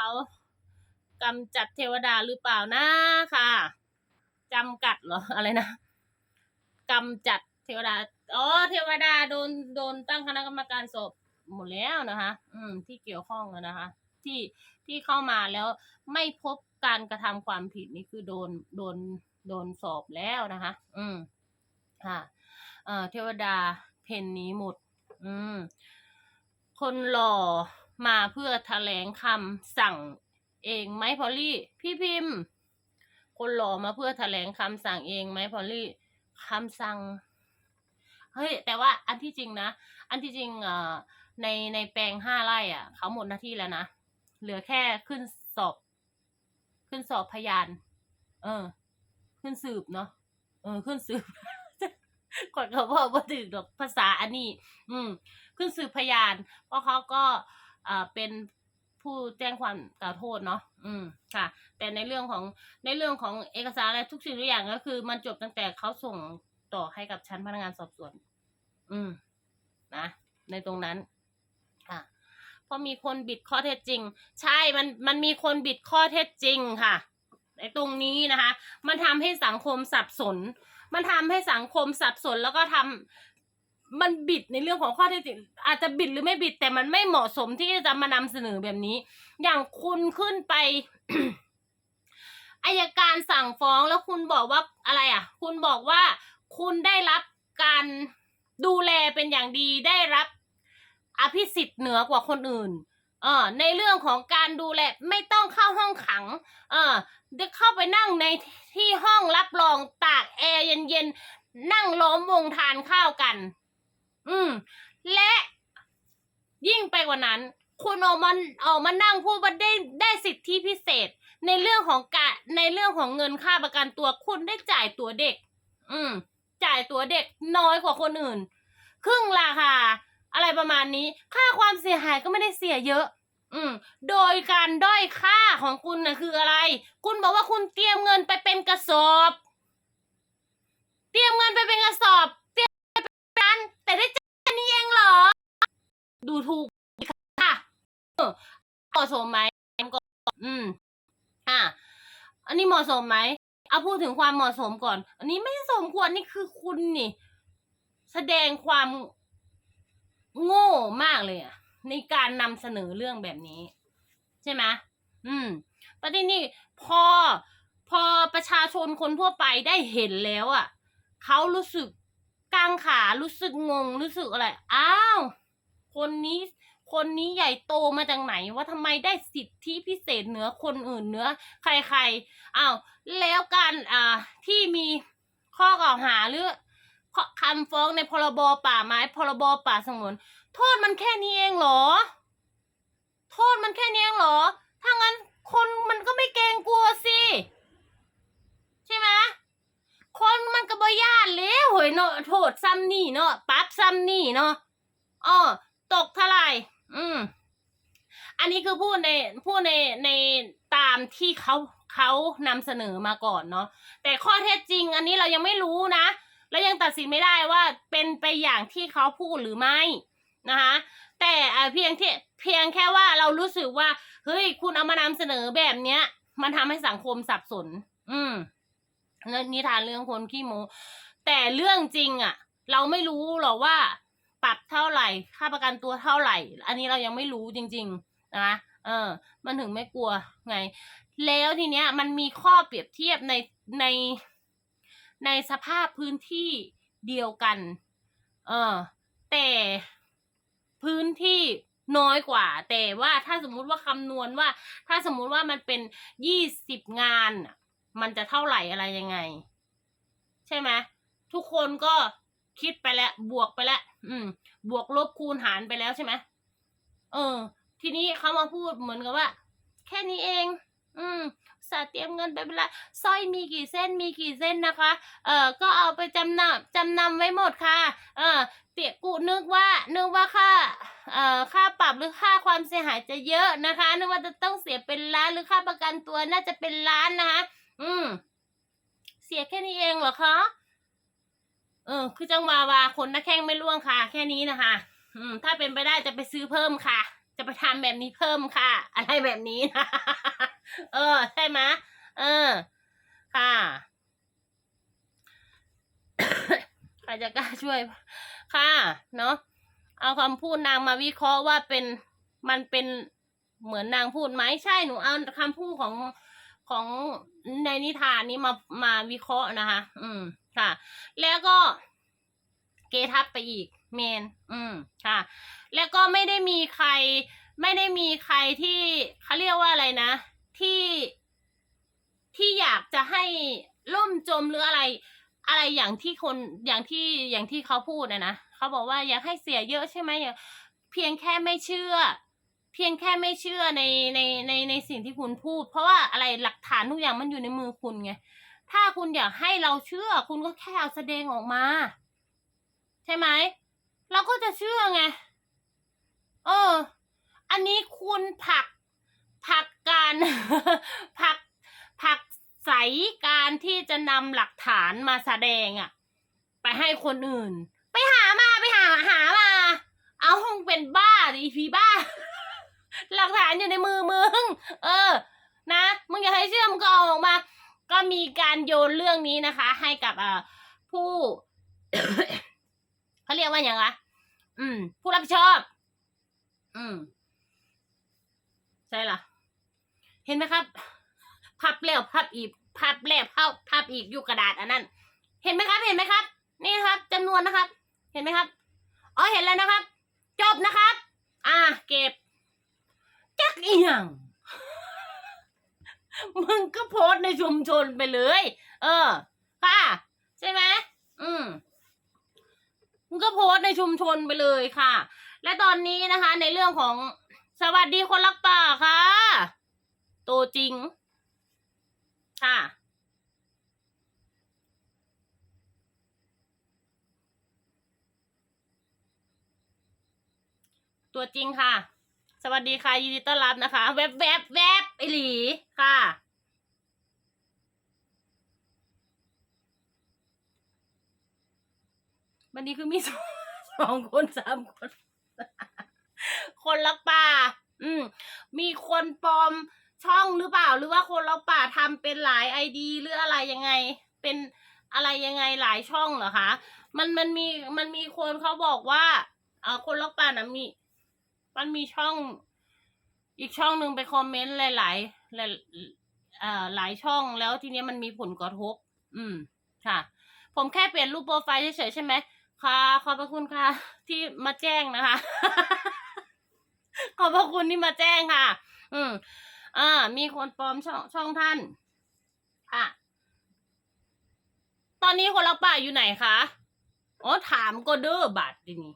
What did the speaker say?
เขากำจัดเทวดาหรือเปล่านะค่ะจำกัดเหรออะไรนะกำจัดเทวดาอ๋อเทวดาโดนโดนตั้งคณะกรรมการสอบหมดแล้วนะคะ อืม ที่เกี่ยวข้องนะคะ ที่ที่เข้ามาแล้วไม่พบการกระทำความผิดนี่คือโดนโดนโดนสอบแล้วนะคะ อืม ค่ะเอ่อเทวดาเพนนี้หมด อืม คนหล่อ มาเพื่อแถลงคำสั่งเองไหมพอลลี่ พี่พิมพ์ คนหล่อมาเพื่อแถลงคำสั่งเองไหมพอลลี่คำสั่งเฮ้ยแต่ว่าอันที่จริงนะ อันที่จริงเอ่อในในแปลงห้าไร่อะ เขาหมดหน้าที่แล้วนะ เหลือแค่ขึ้นสอบ ขึ้นสอบพยาน เออ ขึ้นสืบเนาะเออ ขึ้นสืบก่อนเขาบอกว่าถึงดอกภาษาอันนี้ อืม ขึ้นสืบพยานเพราะเขาก็ อ่าเป็นผู้แจ้งความกล่าวโทษเนาะอืมค่ะ แต่ในเรื่องของในเรื่องของเอกสารอะไรทุกสิ่งทุกอย่างก็คือ มันจบตั้งแต่เขาส่งต่อให้กับชั้นพนักงานสอบสวน อืม นะ ในตรงนั้นค่ะเพราะมีคนบิดข้อเท็จจริง ใช่มันมันมีคนบิดข้อเท็จจริงค่ะในตรงนี้นะคะ มันทำให้สังคมสับสน มันทำให้สังคมสับสนแล้วก็ทำ มันบิดในเรื่องของข้อเท็จจริงอาจจะบิดหรือไม่บิดแต่มันไม่เหมาะสมที่จะมานำเสนอแบบนี้ อย่างคุณขึ้นไปอายการสั่งฟ้องแล้วคุณบอกว่าอะไรอะ คุณบอกว่าคุณได้รับการดูแลเป็นอย่างดีได้รับอภิสิทธิ์เหนือกว่าคนอื่น เออในเรื่องของการดูแลไม่ต้องเข้าห้องขัง เออได้เข้าไปนั่งในที่ห้องรับรองตากแอร์เย็นๆนั่งล้อมวงทานข้าวกัน อืม และยิ่งไปกว่านั้น คุณออกมาออกมานั่งพูดว่าได้ได้สิทธิพิเศษ ในเรื่องของการในเรื่องของเงินค่าประกันตัวคุณได้จ่ายตัวเด็ก อืม จ่ายตัวเด็กน้อยกว่าคนอื่น ครึ่งราคาอะไรประมาณนี้ ค่าความเสียหายก็ไม่ได้เสียเยอะ อืม โดยการด้อยค่าของคุณนะคืออะไร คุณบอกว่าคุณเตรียมเงินไปเป็นกระสอบ เตรียมเงินไปเป็นกระสอบ แต่ได้เจ่ายแค่นี้เองเหรอ ดูถูกค่ะเอเหมาะสมไหมก็อืมอะอันนี้เหมาะสมไหมเอาพูดถึงความเหมาะสมก่อน อันนี้ไม่สมควรนี่คือคุณนี่ แสดงความโง่มากเลยอะในการนำเสนอเรื่องแบบนี้ ใช่ไหมอืมประเด็นนี้พอพอประชาชนคนทั่วไปได้เห็นแล้วอะเขารู้สึก กลางขารู้สึกงงรู้สึกอะไร อ้าว คนนี้คนนี้ใหญ่โตมาจากไหนว่าทำไมได้สิทธิพิเศษเหนือคนอื่นเหนือใครๆอ้าวแล้วการอ่าที่มีข้อกล่าวหาหรือข้อคำฟ้องในพรบป่าไม้พรบป่าสงวนโทษมันแค่นี้เองเหรอ โทษมันแค่นี้เองเหรอ ถ้างั้นคนมันก็ไม่เกรงกลัวสิ ใช่ไหมคนมันก็บ่ย่านเล ยโหยเนาะโทษซ้ำนี่เนาะปรับซ้ำนี่เนาะอ้อตกเท่าไหร่อืม อันนี้คือพูดในพูดในในตามที่เขาเขานำเสนอมาก่อนเนาะแต่ข้อเท็จจริง อันนี้เรายังไม่รู้นะ และยังตัดสินไม่ได้ว่าเป็นไปอย่างที่เขาพูดหรือไม่นะคะแต่เพียงที่เพียงแค่ว่าเรารู้สึกว่าเฮ้ยคุณเอามานำเสนอแบบเนี้ย มันทำให้สังคมสับสน อืมแล้วนิทานเรื่องคนขี้โม แต่เรื่องจริงอะ่ะ เราไม่รู้หรอกว่า ปรับเท่าไหร่ ค่าประกันตัวเท่าไหร่ อันนี้เรายังไม่รู้จริง ๆนะเออ มันถึงไม่กลัวไง แล้วทีเนี้ย มันมีข้อเปรียบเทียบในในในสภาพพื้นที่เดียวกัน เออ แต่พื้นที่น้อยกว่า แต่ว่าถ้าสมมุติว่าคำนวณว่า ถ้าสมมุติว่ามันเป็นยี่สิบงาน มันจะเท่าไหร่อะไรยังไง ใช่ไหม ทุกคนก็คิดไปแล้ว บวกไปแล้วอืม บวกลบคูณหารไปแล้วใช่ไหมเออ ทีนี้เขามาพูดเหมือนกับว่า แค่นี้เอง อืมสาเตรียมเงินไปเป็นไรสร้อยมีกี่เส้นมีกี่เส้นนะคะ เออก็เอาไปจำนำจำนำไว้หมดค่ะ เออเตียกูนึกว่า นึกว่าค่า เอ่อ ค่าปรับหรือค่าความเสียหายจะเยอะนะคะ นึกว่าจะต้องเสียเป็นล้านหรือค่าประกันตัวน่าจะเป็นล้านนะคะ อืม เสียแค่นี้เองเหรอคะ เออ คือจังหวาวาคนนักแข่งไม่ล่วงค่ะ แค่นี้นะคะ อืม ถ้าเป็นไปได้จะไปซื้อเพิ่มค่ะ จะไปทำแบบนี้เพิ่มค่ะ อะไรแบบนี้นะเออ ใช่ไหมเออ ค่ะใครจะกล้าช่วย ค่ะ เนาะเอาคำพูดนางมาวิเคราะห์ว่าเป็นมันเป็นเหมือนนางพูดไหมใช่หนูเอาคำพูดของ ของในนิทานนี้มามาวิเคราะห์นะคะ อืมค่ะ แล้วก็เกทับไปอีกเมน อืมค่ะ แล้วก็ไม่ได้มีใคร ไม่ได้มีใครที่เขาเรียกว่าอะไรนะ ที่ที่อยากจะให้ล่มจมหรืออะไร อะไรอย่างที่คนอย่างที่อย่างที่เขาพูดนะนะเขาบอกว่าอยากให้เสียเยอะใช่ไหมเพียงแค่ไม่เชื่อ พียงแค่ไม่เชื่อในในในในสิ่งที่คุณพูด เพราะว่าอะไรหลักฐานทุกอย่างมันอยู่ในมือคุณไงถ้าคุณอยากให้เราเชื่อ คุณก็แค่เอาแสดงออกมา ใช่ไหมเราก็จะเชื่อไงเออ อันนี้คุณผักผักการผักผักใสการที่จะนำหลักฐานมาแสดงอะไปให้คนอื่น ไปหามาไปหาหามา เอาห้องเป็นบ้าดิอีพีบ้า หลักฐานอยู่ในมือมึง เออ นะ มึงอยากให้เชื่อมึงก็เอาออกมา ก็มีการโยนเรื่องนี้นะคะ ให้กับอ่าผู้เขาเรียกว่าอย่างไรอืม ผู้รับผิดชอบ อืม ใช่ล่ะ เห็นไหมครับ พับแล้วพับอีก พับแล้วพับพับอีกอยู่กระดาษอันนั้น เห็นไหมครับ เห็นไหมครับ นี่นะครับจำนวนนะครับ เห็นไหมครับ อ๋อ เห็นแล้วนะครับ จบนะครับ อ่า เก็บ อีหยังมึงก็โพสในชุมชนไปเลย เออ ค่ะ ใช่ไหมอืมมึงก็โพสในชุมชนไปเลยค่ะ และตอนนี้นะคะ ในเรื่องของสวัสดีคนรักป่าค่ะตัวจริง ค่ะ ตัวจริงค่ะ สวัสดีค่ะยินดีต้อนรับนะคะ แวบแวบแวบไอหลีค่ะ วันนี้คือมีสองสองคนสามคน คนรักป่า อืม มีคนปลอมช่องหรือเปล่า หรือว่าคนรักป่าทำเป็นหลายไอดีหรืออะไรยังไง เป็นอะไรยังไงหลายช่องเหรอคะ มันมันมีมันมีคนเขาบอกว่าเอ่อคนรักป่านะมี มันมีช่อง อีกช่องหนึ่งไปคอมเมนต์หลายหลายหลายหลายช่องแล้วทีนี้มันมีผลกระทบ อืม ค่ะ ผมแค่เปลี่ยนรูปโปรไฟล์เฉยๆใช่ไหมค่ะขอบพระคุณค่ะ ที่มาแจ้งนะคะ ขอบพระคุณที่มาแจ้งค่ะ อืมอ่า มีคนปลอมช่องช่องท่านค่ะตอนนี้คนรักป่าอยู่ไหนคะ อ๋อ ถามก็เด้อบัตรทีนี้